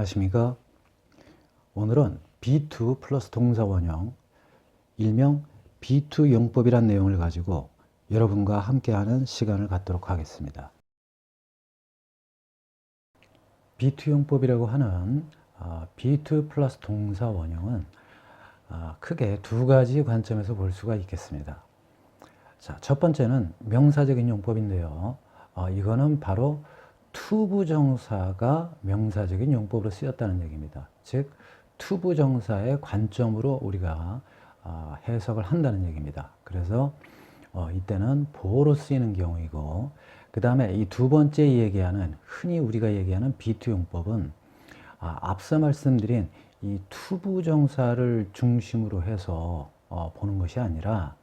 안녕하십니까. 오늘은 B2 플러스 동사 원형, 일명 B2 용법이란 내용을 가지고 여러분과 함께하는 시간을 갖도록 하겠습니다. B2 용법이라고 하는 아, B2 플러스 동사 원형은 아, 크게 두 가지 관점에서 볼 수가 있겠습니다. 자, 첫 번째는 명사적인 용법인데요. 어, 이거는 바로 투부정사가 명사적인 용법으로 쓰였다는 얘기입니다. 즉, 투부정사의 관점으로 우리가 어, 해석을 한다는 얘기입니다. 그래서 어, 이때는 보호로 쓰이는 경우이고, 그 다음에 이 두 번째 얘기하는, 흔히 우리가 얘기하는 비투 용법은 아, 앞서 말씀드린 이 투부정사를 중심으로 해서 어, 보는 것이 아니라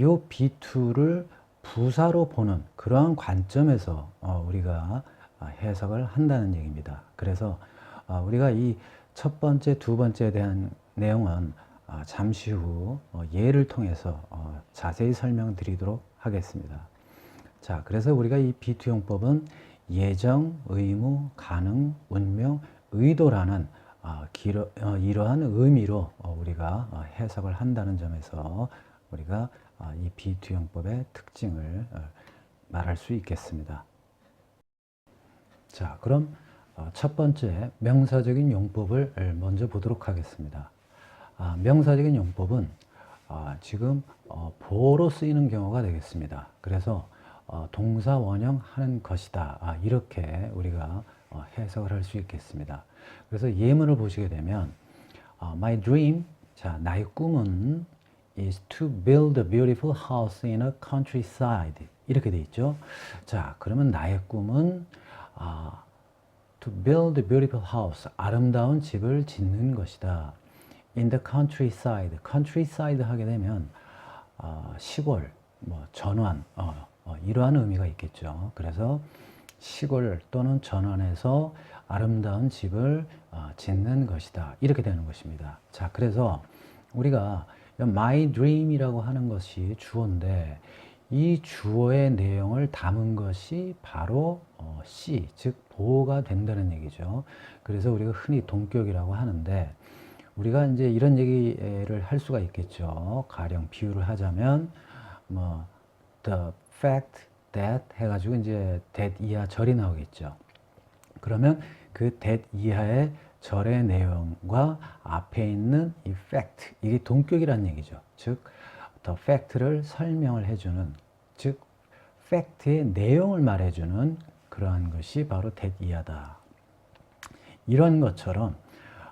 요 B2를 부사로 보는 그러한 관점에서 어, 우리가 아, 해석을 한다는 얘기입니다. 그래서 어, 우리가 이 첫 번째, 두 번째에 대한 내용은 아, 잠시 후 어, 예를 통해서 자세히 설명드리도록 하겠습니다. 자, 그래서 우리가 이 B2용법은 예정, 의무, 가능, 운명, 의도라는 이러한 의미로 우리가 해석을 한다는 점에서 우리가 이 B2용법의 특징을 말할 수 있겠습니다. 자, 그럼 어, 첫 번째 명사적인 용법을 먼저 보도록 하겠습니다. 아, 명사적인 용법은 아, 지금 어, 보로 쓰이는 경우가 되겠습니다. 그래서 어, 동사 원형 하는 것이다. 아, 이렇게 우리가 해석을 할 수 있겠습니다. 그래서 예문을 보시게 되면 My dream, 자 나의 꿈은 is to build a beautiful house in a countryside. 이렇게 돼 있죠. 자, 그러면 나의 꿈은 아, to build a beautiful house. 아름다운 집을 짓는 것이다. in the countryside. countryside 하게 되면 아, 시골, 뭐 전원, 어, 어, 이러한 의미가 있겠죠. 그래서 시골 또는 전원에서 아름다운 집을 어, 짓는 것이다. 이렇게 되는 것입니다. 자, 그래서 우리가 my dream이라고 하는 것이 주어인데 이 주어의 내용을 담은 것이 바로 어, C, 즉 보호가 된다는 얘기죠. 그래서 우리가 흔히 동격이라고 하는데 우리가 이제 이런 얘기를 할 수가 있겠죠. 가령 비유를 하자면 뭐 the fact that 해가지고 이제 that 이하 절이 나오겠죠. 그러면 그 that 이하의 절의 내용과 앞에 있는 이 fact, 이게 동격이라는 얘기죠. 즉, the fact를 설명을 해주는, 즉, fact의 내용을 말해주는 그러한 것이 바로 대이하다. 이런 것처럼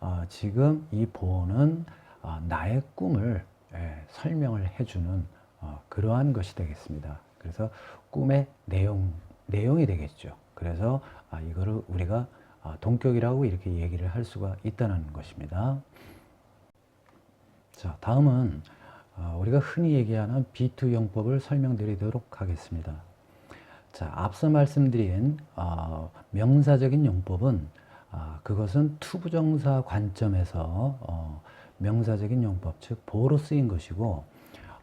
어, 지금 이 보호는 어, 나의 꿈을 예, 설명을 해주는 어, 그러한 것이 되겠습니다. 그래서 꿈의 내용, 내용이 되겠죠. 그래서 아, 이거를 우리가 아, 동격이라고 이렇게 얘기를 할 수가 있다는 것입니다. 자, 다음은 아, 우리가 흔히 얘기하는 B2 용법을 설명드리도록 하겠습니다. 자, 앞서 말씀드린 어, 명사적인 용법은 아, 그것은 투부정사 관점에서 어, 명사적인 용법, 즉 보로 쓰인 것이고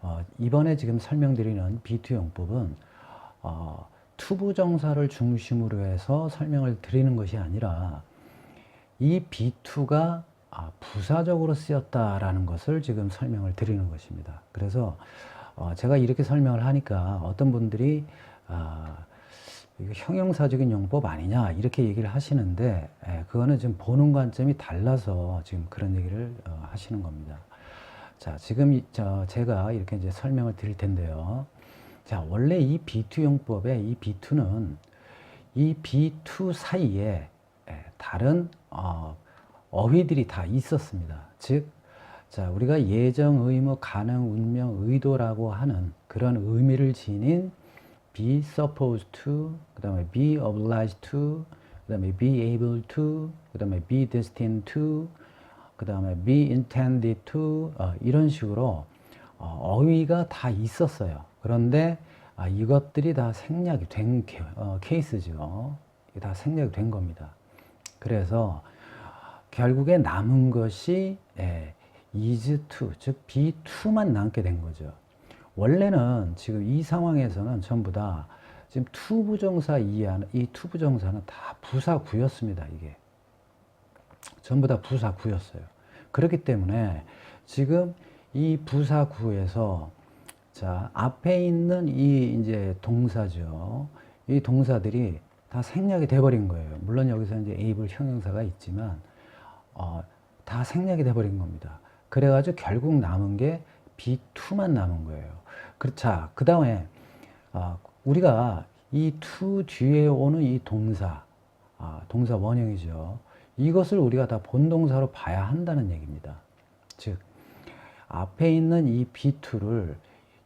어, 이번에 지금 설명드리는 B2 용법은 어, 투부정사를 중심으로 해서 설명을 드리는 것이 아니라 이 B2가 아, 부사적으로 쓰였다라는 것을 지금 설명을 드리는 것입니다. 그래서 어, 제가 이렇게 설명을 하니까 어떤 분들이 아, 형용사적인 용법 아니냐 이렇게 얘기를 하시는데 예, 그거는 지금 보는 관점이 달라서 지금 그런 얘기를 어, 하시는 겁니다. 자 지금 제가 이렇게 이제 설명을 드릴 텐데요. 자, 원래 이 B2 용법의 이 B2는 이 B2 사이에 예, 다른 어, 어휘들이 다 있었습니다. 즉, 자, 우리가 예정, 의무, 가능, 운명, 의도라고 하는 그런 의미를 지닌 be supposed to, 그 다음에 be obliged to, 그 다음에 be able to, 그 다음에 be destined to, 그 다음에 be intended to, 어, 이런 식으로 어, 휘가 다 있었어요. 그런데 아, 이것들이 다 생략이 된 케, 어, 케이스죠. 다 생략이 된 겁니다. 그래서 결국에 남은 것이 예, is to, 즉 be2만 남게 된 거죠. 원래는 지금 이 상황에서는 전부 다 지금 투부정사 이하는 이 투부정사는 다 부사구였습니다. 이게 전부 다 부사구였어요. 그렇기 때문에 지금 이 부사구에서 자, 앞에 있는 이 이제 동사죠. 이 동사들이 다 생략이 돼버린 거예요. 물론 여기서 이제 able 형용사가 있지만, 어, 다 생략이 돼버린 겁니다. 그래가지고 결국 남은 게 B2만 남은 거예요. 그렇자. 그 다음에, 아, 우리가 이 to 뒤에 오는 이 동사, 아, 동사 원형이죠. 이것을 우리가 다 본동사로 봐야 한다는 얘기입니다. 즉, 앞에 있는 이 B2를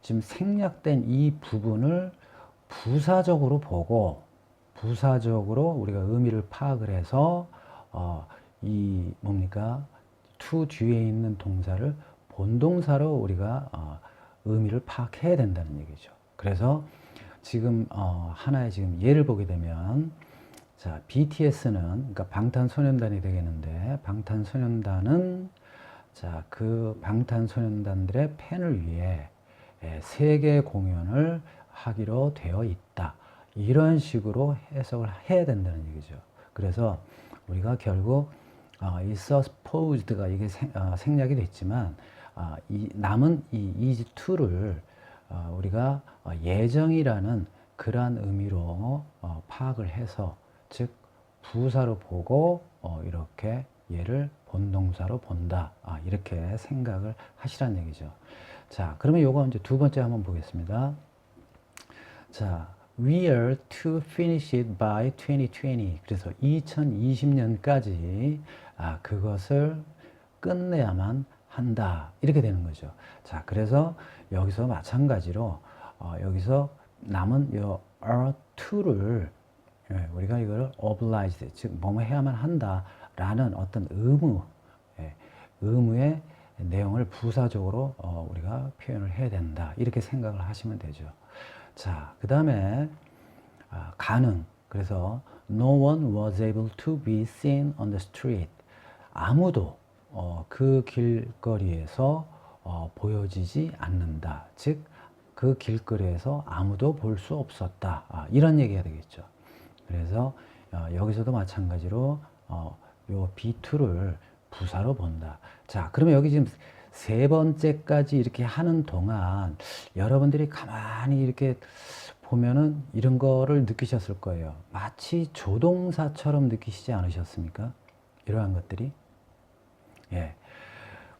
지금 생략된 이 부분을 부사적으로 보고 부사적으로 우리가 의미를 파악을 해서 어, 이 뭡니까 to 뒤에 있는 동사를 본동사로 우리가 어, 의미를 파악해야 된다는 얘기죠. 그래서 지금 어, 하나의 지금 예를 보게 되면 자 BTS는 그러니까 방탄소년단이 되겠는데 방탄소년단은 자 그 방탄소년단들의 팬을 위해 예, 세계 공연을 하기로 되어 있다. 이런 식으로 해석을 해야 된다는 얘기죠. 그래서 우리가 결국 어, 이 supposed가 이게 생, 어, 생략이 됐지만 어, 이 남은 이 is to를 어, 우리가 어, 예정이라는 그러한 의미로 어, 파악을 해서 즉 부사로 보고 어, 이렇게 얘를 본동사로 본다 아, 이렇게 생각을 하시라는 얘기죠. 자, 그러면 요거 이제 두 번째 한번 보겠습니다. 자, we are to finish it by 2020. 그래서 2020년까지 아, 그것을 끝내야만 한다. 이렇게 되는 거죠. 자, 그래서 여기서 마찬가지로 어, 여기서 남은 요 are to를 예, 우리가 이걸 obliged, 즉 뭐뭐 해야만 한다라는 어떤 의무, 예, 의무의 내용을 부사적으로 어, 우리가 표현을 해야 된다. 이렇게 생각을 하시면 되죠. 자, 그 다음에 아, 가능. 그래서 no one was able to be seen on the street. 아무도 어, 그 길거리에서 어, 보여지지 않는다. 즉, 그 길거리에서 아무도 볼 수 없었다. 아, 이런 얘기가 되겠죠. 그래서 어, 여기서도 마찬가지로 어, 요 B2를 부사로 본다. 자, 그러면 여기 지금 세 번째까지 이렇게 하는 동안 여러분들이 가만히 이렇게 보면은 이런 거를 느끼셨을 거예요. 마치 조동사처럼 느끼시지 않으셨습니까? 이러한 것들이. 예.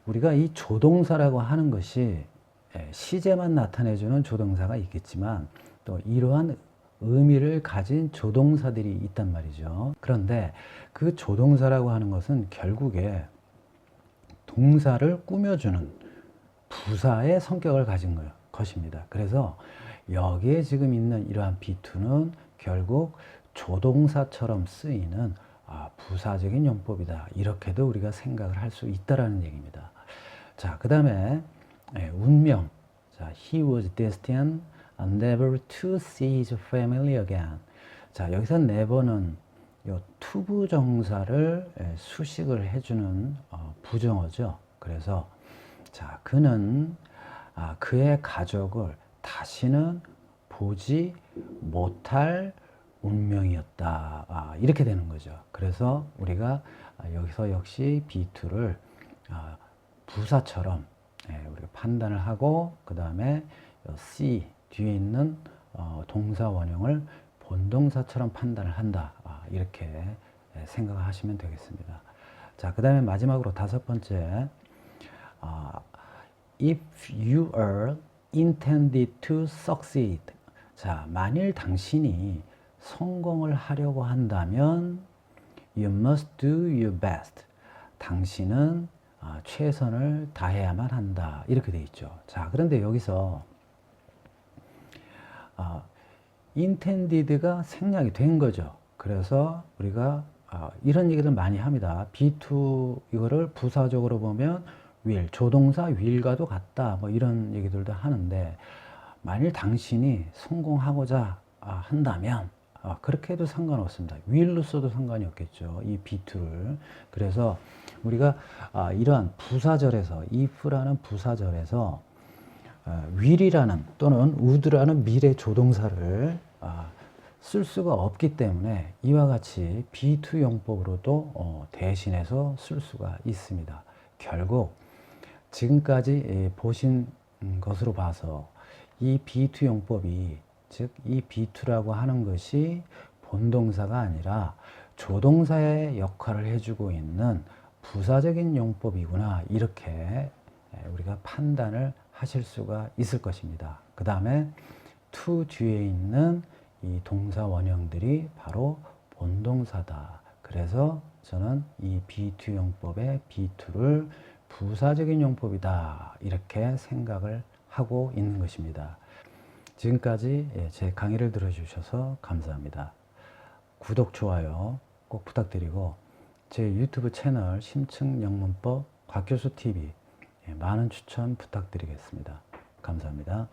우리가 이 조동사라고 하는 것이 예, 시제만 나타내주는 조동사가 있겠지만 또 이러한 의미를 가진 조동사들이 있단 말이죠. 그런데 그 조동사라고 하는 것은 결국에 동사를 꾸며주는 부사의 성격을 가진. 것입니다. 그래서 여기에 지금 있는 이러한 B2는 결국 조동사처럼 쓰이는 아, 부사적인 용법이다. 이렇게도 우리가 생각을 할 수 있다라는 얘기입니다. 자, 그 다음에 예, 운명. 자, he was destined never to see his family again. 자, 여기서 never는 요 투부 정사를 예, 수식을 해주는 어, 부정어죠. 그래서 자, 그는 아, 그의 가족을 다시는 보지 못할 운명이었다. 아, 이렇게 되는 거죠. 그래서 우리가 아, 여기서 역시 B2를 아, 부사처럼 예, 우리가 판단을 하고 그 다음에 C 뒤에 있는 어, 동사 원형을 본동사처럼 판단을 한다. 아, 이렇게 예, 생각을 하시면 되겠습니다. 자, 그 다음에 마지막으로 다섯 번째, 아, if you are intended to succeed. 자, 만일 당신이 성공을 하려고 한다면 you must do your best. 당신은 아, 최선을 다해야만 한다. 이렇게 돼 있죠. 자, 그런데 여기서 아, intended가 생략이 된 거죠. 그래서 우리가 아, 이런 얘기를 많이 합니다. B2 이거를 부사적으로 보면 will, 조동사 will과도 같다. 뭐 이런 얘기들도 하는데 만일 당신이 성공하고자 아, 한다면 아, 그렇게 해도 상관없습니다. will로 써도 상관이 없겠죠. 이 B2를. 그래서 우리가 아, 이러한 부사절에서 if라는 부사절에서 will이라는 또는 would라는 미래 조동사를 아, 쓸 수가 없기 때문에 이와 같이 B2 용법으로도 어, 대신해서 쓸 수가 있습니다. 결국 지금까지 예, 보신 음, 것으로 봐서 이 B2 용법이 즉 이 B2라고 하는 것이 본동사가 아니라 조동사의 역할을 해주고 있는 부사적인 용법이구나 이렇게 예, 우리가 판단을 하실 수가 있을 것입니다. 그 다음에 to 뒤에 있는 이 동사 원형들이 바로 본동사다. 그래서 저는 이 B2 용법의 B2를 부사적인 용법이다. 이렇게 생각을 하고 있는 것입니다. 지금까지 예, 제 강의를 들어주셔서 감사합니다. 구독, 좋아요 꼭 부탁드리고 제 유튜브 채널 심층 영문법 곽교수 TV 예, 많은 추천 부탁드리겠습니다. 감사합니다.